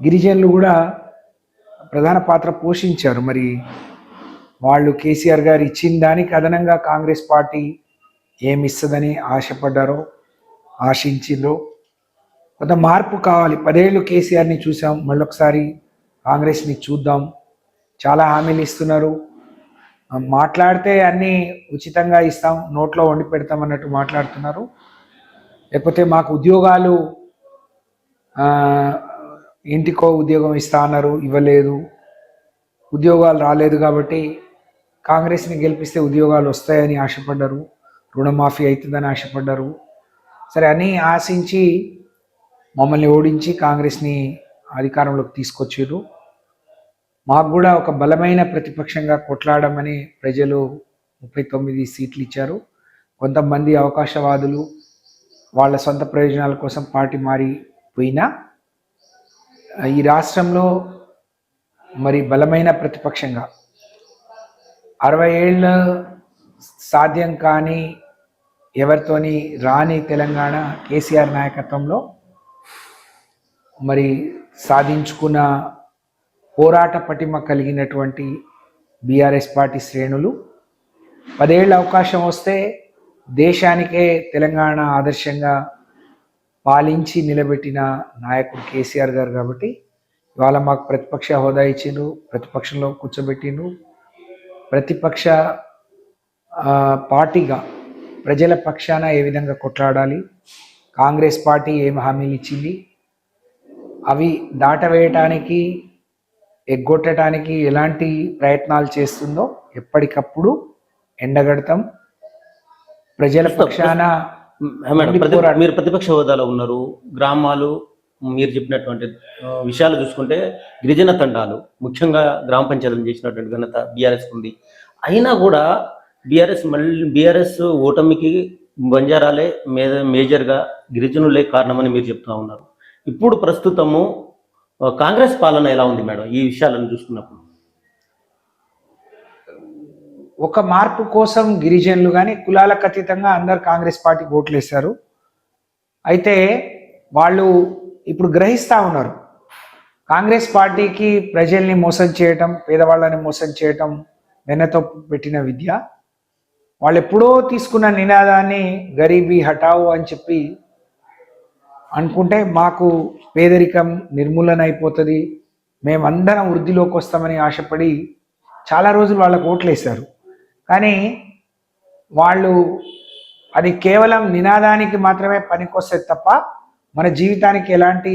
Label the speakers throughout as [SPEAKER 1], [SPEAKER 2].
[SPEAKER 1] గిరిజనులు కూడా ప్రధాన పాత్ర పోషించారు. మరి వాళ్ళు కేసీఆర్ గారు ఇచ్చిన దానికి అదనంగా కాంగ్రెస్ పార్టీ ఏమి ఇస్తుందని ఆశపడ్డారో ఆశించిందో కొంత మార్పు కావాలి. పదేళ్ళు కేసీఆర్ని చూసాం మళ్ళొకసారి కాంగ్రెస్ని చూద్దాం. చాలా హామీలు ఇస్తున్నారు. మాట్లాడితే అన్నీ ఉచితంగా ఇస్తాం నోట్లో వండి పెడతాం అన్నట్టు మాట్లాడుతున్నారు. లేకపోతే మాకు ఉద్యోగాలు ఇంటికో ఉద్యోగం ఇస్తా అన్నారు ఇవ్వలేదు. ఉద్యోగాలు రాలేదు కాబట్టి కాంగ్రెస్ని గెలిపిస్తే ఉద్యోగాలు వస్తాయని ఆశపడ్డారు రుణమాఫీ అవుతుందని ఆశపడ్డారు. సరే అని ఆశించి మమ్మల్ని ఓడించి కాంగ్రెస్ని అధికారంలోకి తీసుకొచ్చారు. మాకు కూడా ఒక బలమైన ప్రతిపక్షంగా కొట్లాడమని ప్రజలు ముప్పై తొమ్మిది సీట్లు ఇచ్చారు. కొంతమంది అవకాశవాదులు వాళ్ళ సొంత ప్రయోజనాల కోసం పార్టీ మారిపోయినా ఈ రాష్ట్రంలో మరి బలమైన ప్రతిపక్షంగా అరవై ఏళ్ళ సాధ్యం కాని ఎవరితోని రాని తెలంగాణ కేసీఆర్ నాయకత్వంలో మరి సాధించుకున్న పోరాట పటిమ కలిగినటువంటి బీఆర్ఎస్ పార్టీ శ్రేణులు. పదేళ్ళ అవకాశం వస్తే దేశానికే తెలంగాణ ఆదర్శంగా పాలించి నిలబెట్టిన నాయకుడు కేసీఆర్ గారు కాబట్టి ఇవాళ మాకు ప్రతిపక్ష హోదా ఇచ్చిండ్రు ప్రతిపక్షంలో కూర్చోబెట్టిండ్రు. ప్రతిపక్ష పార్టీగా ప్రజల పక్షాన ఏ విధంగా కొట్లాడాలి? కాంగ్రెస్ పార్టీ ఏం హామీలు ఇచ్చింది? అవి దాటవేయటానికి ఎగ్గొట్టడానికి ఎలాంటి ప్రయత్నాలు చేస్తుందో ఎప్పటికప్పుడు ఎండగడతాం. ప్రజల పక్షాన
[SPEAKER 2] మేడం. మీరు ప్రతిపక్ష హోదాలో ఉన్నారు. గ్రామాలు మీరు చెప్పినటువంటి విషయాలు చూసుకుంటే గిరిజన తండాలు ముఖ్యంగా గ్రామ పంచాయతీలు చేసినటువంటి ఘనత బీఆర్ఎస్ ఉంది. అయినా కూడా బీఆర్ఎస్ మళ్ళీ బీఆర్ఎస్ ఓటమికి బంజారాలే మే మేజర్గా గిరిజనులే కారణమని మీరు చెప్తా ఉన్నారు. ఇప్పుడు ప్రస్తుతము కాంగ్రెస్ పాలన ఎలా ఉంది మేడం? ఈ విషయాలను చూసుకున్నప్పుడు.
[SPEAKER 1] ఒక మార్పు కోసం గిరిజనులు కానీ కులాలకు అతీతంగా అందరు కాంగ్రెస్ పార్టీకి ఓట్లు వేశారు అయితే వాళ్ళు ఇప్పుడు గ్రహిస్తూ ఉన్నారు. కాంగ్రెస్ పార్టీకి ప్రజల్ని మోసం చేయటం పేదవాళ్ళని మోసం చేయటం వెన్నతో పెట్టిన విద్య. వాళ్ళు ఎప్పుడో తీసుకున్న నినాదాన్ని గరీబీ హటావు అని చెప్పి అనుకుంటే మాకు పేదరికం నిర్మూలన అయిపోతుంది మేమందరం వృద్ధిలోకి వస్తామని ఆశపడి చాలా రోజులు వాళ్ళకు ఓట్లేశారు. కానీ వాళ్ళు అది కేవలం నినాదానికి మాత్రమే పనికొస్తే తప్ప మన జీవితానికి ఎలాంటి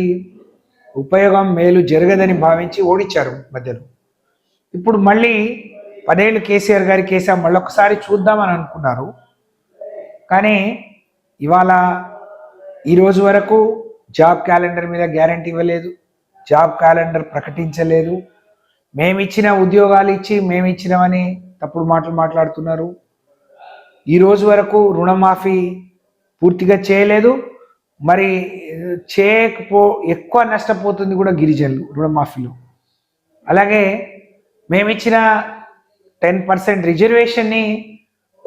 [SPEAKER 1] ఉపయోగం మేలు జరగదని భావించి ఓడించారు మధ్యలో. ఇప్పుడు మళ్ళీ పదేళ్ళు కేసీఆర్ గారి కేసీఆర్ మళ్ళొకసారి చూద్దామని అనుకున్నారు. కానీ ఇవాళ ఈరోజు వరకు జాబ్ క్యాలెండర్ మీద గ్యారంటీ ఇవ్వలేదు జాబ్ క్యాలెండర్ ప్రకటించలేదు. మేమిచ్చిన ఉద్యోగాలు ఇచ్చి మేమిచ్చినవని తప్పుడు మాటలు మాట్లాడుతున్నారు. ఈ రోజు వరకు రుణమాఫీ పూర్తిగా చేయలేదు. మరి చేయకపో ఎక్కువ నష్టపోతుంది కూడా గిరిజనులు రుణమాఫీలో. అలాగే మేమిచ్చిన టెన్ పర్సెంట్ రిజర్వేషన్ని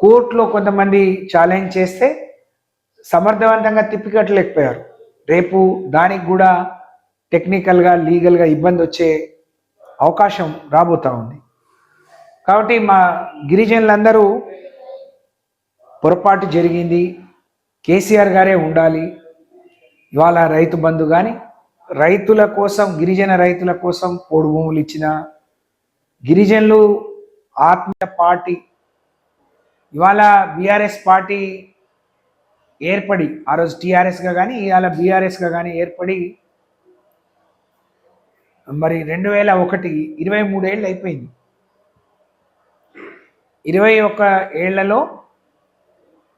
[SPEAKER 1] కోర్టులో కొంతమంది ఛాలెంజ్ చేస్తే సమర్థవంతంగా తిప్పికట్టలేకపోయారు. రేపు దానికి కూడా టెక్నికల్గా లీగల్గా ఇబ్బంది వచ్చే అవకాశం రాబోతా ఉంది. కాబట్టి మా గిరిజనులందరూ పొరపాటు జరిగింది. కేసీఆర్ గారే ఉండాలి. ఇవాళ రైతు బంధు కానీ రైతుల కోసం గిరిజన రైతుల కోసం పోడు భూములు ఇచ్చిన గిరిజనులు ఆత్మీయ పార్టీ. ఇవాళ బీఆర్ఎస్ పార్టీ ఏర్పడి ఆ రోజు టీఆర్ఎస్గా కానీ ఇవాళ బీఆర్ఎస్గా కానీ ఏర్పడి మరి రెండు వేల ఒకటి ఇరవై మూడేళ్ళు అయిపోయింది. ఇరవై ఒక్క ఏళ్ళలో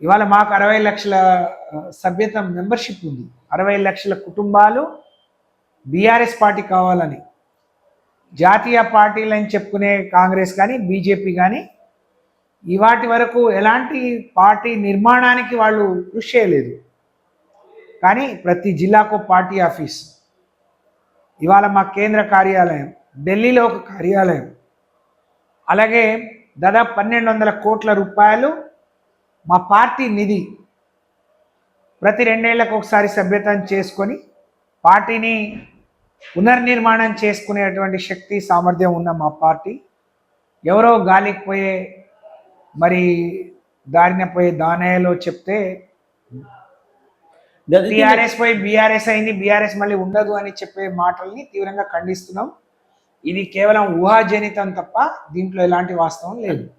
[SPEAKER 1] ఇవాళ మాకు అరవై లక్షల సభ్యత మెంబర్షిప్ ఉంది. అరవై లక్షల కుటుంబాలు బీఆర్ఎస్ పార్టీ కావాలని జాతీయ పార్టీలు అని చెప్పుకునే కాంగ్రెస్ కానీ బీజేపీ కానీ ఇవాటి వరకు ఎలాంటి పార్టీ నిర్మాణానికి వాళ్ళు కృషి చేయలేదు. కానీ ప్రతి జిల్లాకు పార్టీ ఆఫీస్ ఇవాళ మా కేంద్ర కార్యాలయం ఢిల్లీలో ఒక కార్యాలయం అలాగే దాదాపు పన్నెండు వందల కోట్ల రూపాయలు మా పార్టీ నిధి ప్రతి రెండేళ్ళకు ఒకసారి సభ్యతం చేసుకొని పార్టీని పునర్నిర్మాణం చేసుకునేటువంటి శక్తి సామర్థ్యం ఉన్న మా పార్టీ. ఎవరో గాలికి పోయే మరి దారిన పోయే దానయ్యలో చెప్తే టిఆర్ఎస్ పోయి బీఆర్ఎస్ అయింది బీఆర్ఎస్ మళ్ళీ ఉండదు అని చెప్పే మాటల్ని తీవ్రంగా ఖండిస్తున్నాం. ఇది కేవలం ఊహాజనితం తప్ప దీంట్లో ఎలాంటి వాస్తవం లేదు.